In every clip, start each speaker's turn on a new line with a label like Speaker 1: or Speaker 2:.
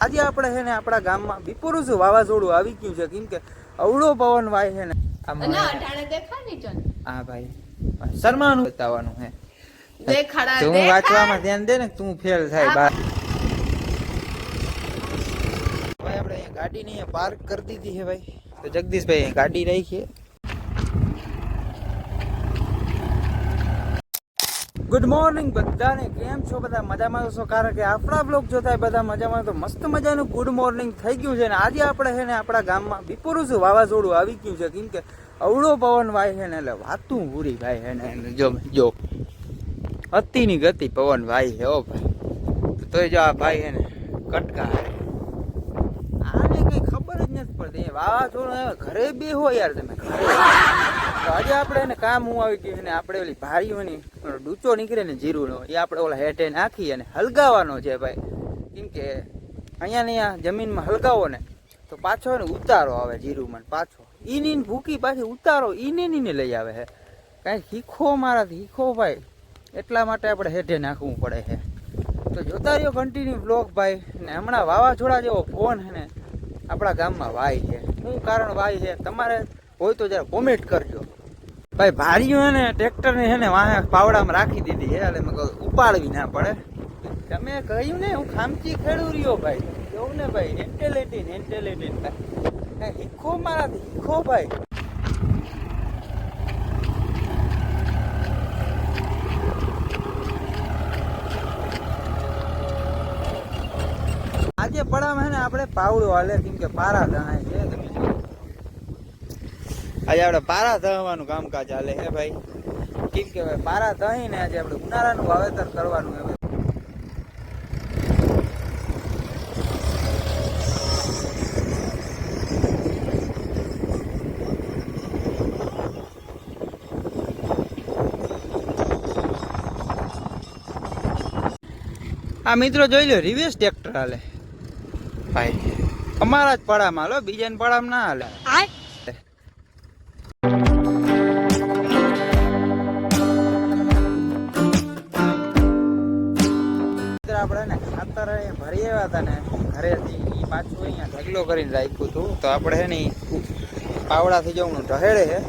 Speaker 1: આજે આપણે છે ને આપણા ગામમાં વિપુરુષ વાવાઝોડું આવી ગયું છે. કેમ કે અવળો પવન વાય છે ને. હા ભાઈ. શર્માનું બતાવવાનું હે તું વાંચવામાં ધ્યાન દે ને તું ફેલ થાય બાર ભાઈ આપણે અહીંયા ગાડી પાર્ક કરી દીધી છે ભાઈ. તો જગદીશભાઈ ગાડી રાખીએ ગુડ મોર્નિંગ બધાને, કેમ છો બધા? મજામાં છો? કારણ કે આપણા બ્લોગ જોતા બધા મજામાં તો મસ્ત મજાનું ગુડ મોર્નિંગ થઈ ગયું છે ને આજે આપણે છે ને આપણા ગામમાં વિપુરુષ વાવાઝોડું આવી ગયું છે. કેમ કે અવળો પવન વાય છે ને એટલે વાતું પૂરી ભાઈ છે ને જો જો. અતિની ગતિ પવન ભાઈ છે ઓ ભાઈ. તોય જો આ ભાઈ છે ને કટકા આને કઈ ખબર જ નથી પડતી. વાવાઝોડું ઘરે બે હો યાર તમે. ઘરે. તો આજે આપણે એને કામ હું આવી ગયું ને આપણે ઓલી ભારીઓની ડૂચો નીકળે ને જીરુંનો એ આપણે ઓલા હેઠે નાખી અને હલગાવાનો છે ભાઈ. કેમ કે અહીંયા ને અહીંયા જમીનમાં હલગાવો ને, તો પાછો ને ઉતારો આવે જીરુમાં પાછો. ઈની ભૂકી પાછી ઉતારો, ઈને ને લઈ આવે છે. કાંઈ શીખો મારાથી, શીખો ભાઈ. એટલા માટે આપણે હેઠે નાખવું પડે છે. તો જોતા રહ્યો કન્ટિન્યુ બ્લોગ ભાઈ, ને હમણાં વાવાઝોડા જેવો ફોન છે ને, આપણા ગામમાં વાય છે. શું કારણ વાય છે? તમારે હોય તો જરા કોમેન્ટ કરજો. ભાઈ, ભારીઓ હે ને ટ્રેક્ટર ને હે ને, વાહે પાવડામાં રાખી દીધી છે એટલે મેં કહું ઉપાડવી ના પડે. તમે કહ્યું ને, હું ખામચી ખેડું રહ્યો ભાઈ. કેવું ને ભાઈ એન્ટેલેટી એન્ટેલેટી ભાઈ. હીખો મારાથી, શીખો ભાઈ. આજે પડામાં હે ને, આપણે પાવડો હાલે, કેમ કે પારા જણાય છે. આજે આપણે પારા ધણવાનું કામકાજ ચાલે હે ભાઈ. કેમ કે ભાઈ પારા ધહીને આજે આપણે ઉનાળાનું વાવેતર કરવાનું હે આ મિત્રો જોઈ લો રિવેશ ટ્રેક્ટર હાલે. ભાઈ. અમારા જ પડામાં હાલો બીજાને પડામાં ના હાલે. ખાતર ભરી આવ્યા હતા ને ઘરેથી પાછું અહીંયા ઢગલો કરીને રાખ્યું હતું. તો આપણે હે ને પાવડાથી જવું ઢહેડે હે,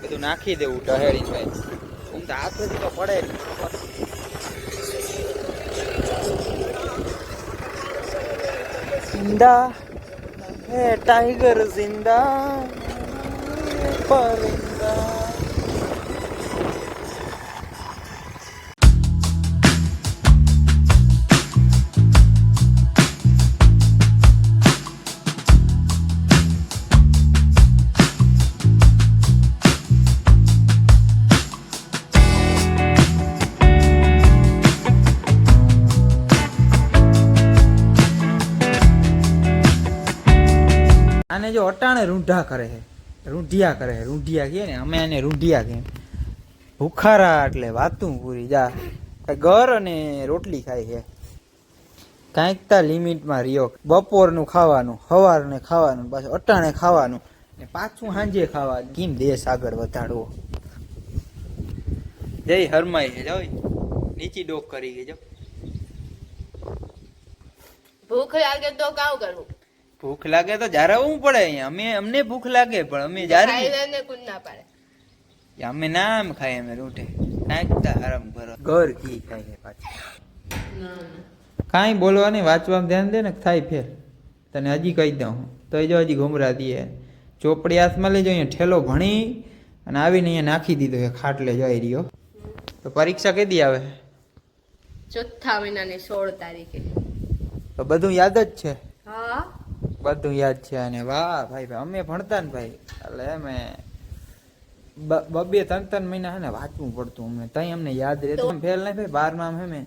Speaker 1: બધું નાખી દેવું ઢહેડીને ભાઈ. હું તો હાથેથી તો પડે જિંદા, હે ટાઈગર, જિંદા પરિંદા. જો અટાણે રૂંઢા કરે છે. રૂંઢિયા કરે છે, રૂંઢિયા કહે ને, અમે એને રૂંઢિયા કહીએ. ભૂખારા એટલે વાતું પૂરી, જા. ઘર અને રોટલી ખાય છે. કાંઈક તા લિમિટમાં રહ્યો. બપોરનું ખાવાનું, સવારને ખાવાનું, પાછું અટાણે ખાવાનું. ને પાછું સાંજે ખાવા કેમ દેશ આગળ વધારવો? જય હરમાઈ છે જાઓ નીચી ડોક કરી ગઈ જો
Speaker 2: ભૂખ લાગે તો કાવ કરવું?
Speaker 1: ભૂખ લાગે તો જારાવવું પડે અહીંયા. અમે અમને ભૂખ લાગે પણ અમે જારી
Speaker 2: ખાઈ ના પાડે.
Speaker 1: કે અમે નામ ખાય અમે રૂઠે કાંઈક તો આરામ કરો. ઘર ઘી ખાય પાછી. કાંઈ બોલવાની વાંચવામાં ધ્યાન દે ને થાય ફેર. તને હજી કહી દઉં તો જો હજી ઘુમરા દઈએ ચોપડી હાથમાં લેજો અહીંયા ઠેલો ભણી અને આવીને અહીંયા નાખી દીધો છે ખાટલે જઈ રહ્યો. તો પરીક્ષા કેદી આવે?
Speaker 2: ચોથા મહિનાની સોળ તારીખે.
Speaker 1: તો બધું યાદ જ છે?
Speaker 2: હા.
Speaker 1: બધું યાદ છે અને વાહ ભાઈ ભાઈ અમે ભણતા ને ભાઈ. એટલે અમે બબે ત્રણ ત્રણ મહિના હે ને વાંચવું પડતું અમને. તઈ અમને યાદ રહેતું ફેલ નહીં ભાઈ? બારમાં હે મેં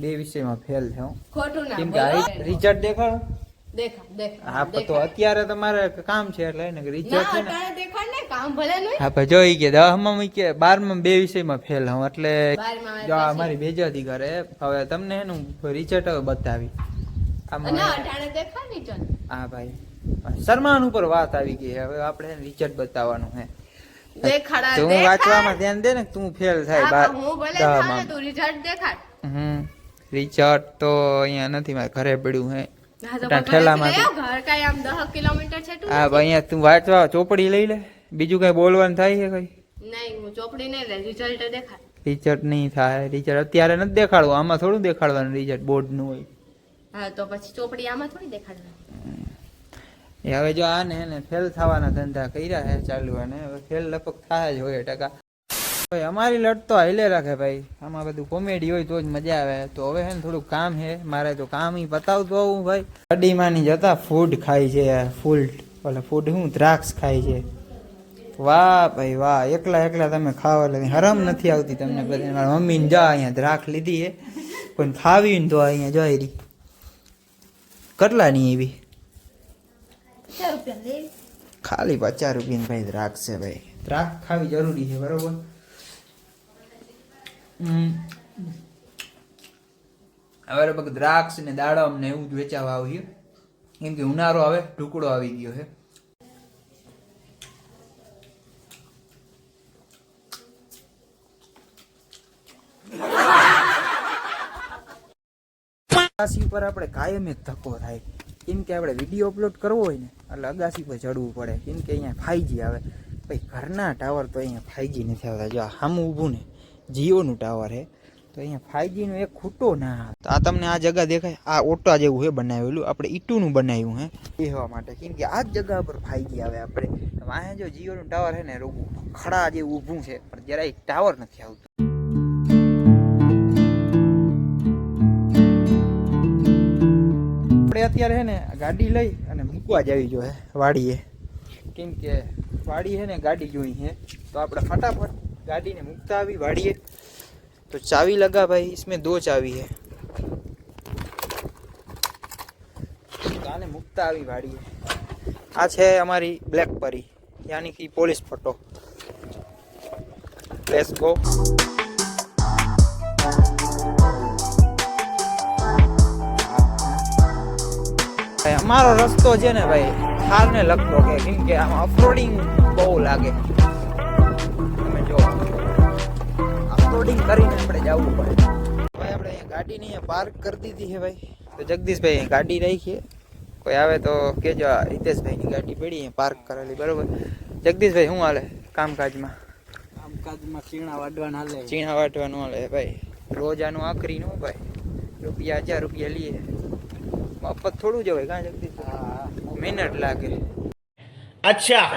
Speaker 1: બે વિષયમાં ફેલ થયો
Speaker 2: ખોટું ના
Speaker 1: કેમ કે રિઝલ્ટ દેખાડો. હા તો અત્યારે તમારે કામ છે એટલે એને છે ને.
Speaker 2: કામ ભલે નહીં.
Speaker 1: હા ભાઈ જોઈ કે દસમાં કે બારમાં બે વિષયમાં ફેલ હું એટલે જો. અમારી બેજાદી કરે. હવે તમને એનું રિઝલ્ટ હવે બતાવી. હા ભાઈ. સન્માન ઉપર વાત આવી ગઈ હવે આપણે રિચર્ડ બતાવવાનું હે તું વાંચવામાં ધ્યાન દે ને તું ફેલ થાય બાર
Speaker 2: ને રિઝલ્ટ
Speaker 1: હમ. રિચર્ડ તો અહીંયા નથી મારે ઘરે પડ્યું હે ચોપડી લઈ લે. બીજું કઈ બોલવાનું થાય છે કઈ?
Speaker 2: ચોપડી નહીં લે રિઝલ્ટ દેખાડ.
Speaker 1: નહીં થાય. રિઝલ્ટ અત્યારે નથી દેખાડવું. આમાં થોડું દેખાડવાનું રિચર્ડ બોર્ડનું હોય.
Speaker 2: હા
Speaker 1: હવે જો આ ને ફેલ થવાના ધંધા કર્યા છે ચાલુ અને હવે ફેલ લપક થાય જ હોય ટકા. ભાઈ અમારી લટ તો હાઈલે રાખે ભાઈ. આમાં બધું કોમેડી હોય તો જ મજા આવે. તો હવે હે ને થોડું કામ છે મારે તો કામ ઈ બતાવતો હું ભાઈ. ગાડીમાંની જતા ફૂડ ખાય છે ફૂલ ઓલે ફૂડ શું? દ્રાક્ષ ખાય છે. વાહ ભાઈ વાહ. એકલા એકલા તમે ખાવ એટલે હરમ નથી આવતી તમને બધી મારા મમ્મીને જા અહીંયા દ્રાક્ષ લીધી છે કોઈ ખાવી ને તો અહીંયા જોઈ રહી. કેટલાની એવી? ખાલી પચાસ રૂપિયાની ભાઈ દ્રાક્ષ છે ભાઈ. દ્રાક્ષ ખાવી જરૂરી છે બરોબર. હવે લગભગ દ્રાક્ષ ને દાડમ ને એવું જ વેચાવા આવ્યું એમ કે ઉનાળો હવે ઢુકડો આવી ગયો છે. અગાસી પર આપણે કાયમ એક ધક્કો થાય. કેમ કે આપણે વીડિયો અપલોડ કરવો હોય ને, એટલે અગાસી પર ચડવું પડે. કેમ કે અહીંયા ફાઈજી આવે. ભાઈ, ઘરના ટાવર તો અહીંયા ફાઈજી નથી આવતા. જો સામું ઊભું ને, જીઓનું ટાવર છે તો અહીંયા ફાઈજીનો એક ખૂટો ના આવે. આ તમને આ જગ્યા દેખાય. આ ઓટા જેવું છે બનાવેલું. આપણે ઈટુનું બનાવ્યું હે. બેહવા માટે કેમ કે આ જ જગ્યા પર ફાઈજી આવે આપણે. અહીંયા જો જીઓનું ટાવર છે ને, રોગું ખડા જેવું ઊભું છે. પણ જરાય ટાવર નથી આવતું. આપણે અત્યારે છે ને ગાડી લઈ અને મૂકવા જવી જોઈએ વાડીએ કેમ કે વાડી છે ને ગાડી જોઈ છે તો આપણે ફટાફટ ગાડીને મૂકતા આવી વાડીએ તો ચાવી લગા ભાઈ इसमें दो चावी है તો આને મૂકતા આવી વાડીએ આ છે અમારી બ્લેક પરી યાની કે પોલીસ ફોટો લેટ્સ ગો ભાઈ અમારો રસ્તો છે ને ભાઈ થારને લગતો કે કેમ કે આમાં અફરોડિંગ બહુ લાગે. તમે જો અફરોડિંગ કરીને આપણે જવું પડે. ભાઈ આપણે અહીંયા ગાડીની અહીંયા પાર્ક કરી દીધી છે ભાઈ. તો જગદીશભાઈ અહીં ગાડી રાખીએ કોઈ આવે તો કેજો આ હિતેશભાઈની ગાડી પડી અહીંયા પાર્ક કરેલી બરોબર? જગદીશભાઈ શું હાલે કામકાજમાં?
Speaker 3: કામકાજમાં ચીણા વાટવાના હાલે.
Speaker 1: ચીણા વાટવાનું હાલે ભાઈ. રોજાનું આખરી નું ભાઈ. રૂપિયા હજાર રૂપિયા લઈએ થોડું જ હોય કાંઈ જગદીશ મિનિટ લાગે.
Speaker 4: અચ્છા.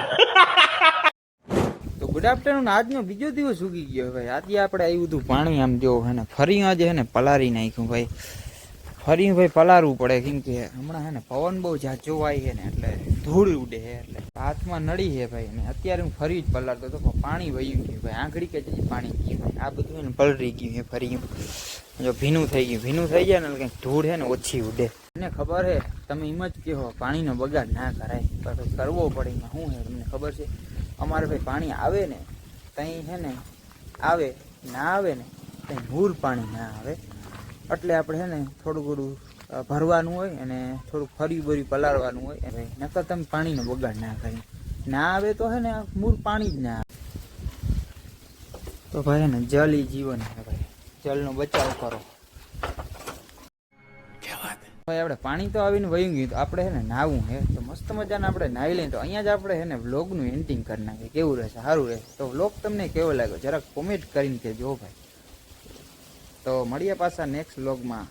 Speaker 1: તો ગુડ આફ્ટરનૂન આજનો બીજો દિવસ ઉગી ગયો ભાઈ. આજે આપણે આવ્યું બધું પાણી આમ જો હે ને ફરી આજે હે ને પલારી નાખ્યું ભાઈ. ફરી ભાઈ પલારવું પડે કેમ કે હમણાં હે ને પવન બહુ ઝાચો વાય છે ને એટલે ધૂળ ઉડે છે એટલે હાથમાં નડી છે ભાઈ ને અત્યારે હું ફરી જ પલાળતો હતો પણ પાણી વહ્યું ગયું ભાઈ. આંગળી કે જ પાણી ગયું આ બધું એને પલળી ગયું છે ફરી જો ભીનું થઈ ગયું ભીનું થઈ જાય ને એટલે કંઈક ધૂળ છે ને ઓછી ઉડે. મને ખબર છે તમે એમ જ કહો, પાણીનો બગાડ ના કરાય. પણ કરવો પડે એમાં શું છે તમને ખબર છે? અમારે ભાઈ પાણી આવે ને ત્યાં છે ને, આવે, ના આવે ને ત્યાં મૂર પાણી ના આવે. એટલે આપણે છે ને, થોડું ઘણું ભરવાનું હોય અને થોડુંક ફરી ભરી પલાળવાનું હોય. અને નકર તમે પાણીનો બગાડ ના કરી. ના આવે તો છે ને, મૂર પાણી જ ના આવે. તો ભાઈ ને, જલ ઈ જીવન છે ભાઈ. જલનો બચાવ કરો. ભાઈ, આપણે પાણી તો આવીને વયું ગયું આપણે છે ને નાહવું હે. તો મસ્ત મજાના આપણે નાહી લઈએ તો અહીંયા જ આપણે છે ને વ્લોગનું એન્ડિંગ કરી નાખીએ. કેવું રહેશે? સારું રહેશે. તો વ્લોગ તમને કેવો લાગ્યો? જરાક કોમેન્ટ કરીને કહેજો ભાઈ. તો મળીએ પાછા નેક્સ્ટ વ્લોગમાં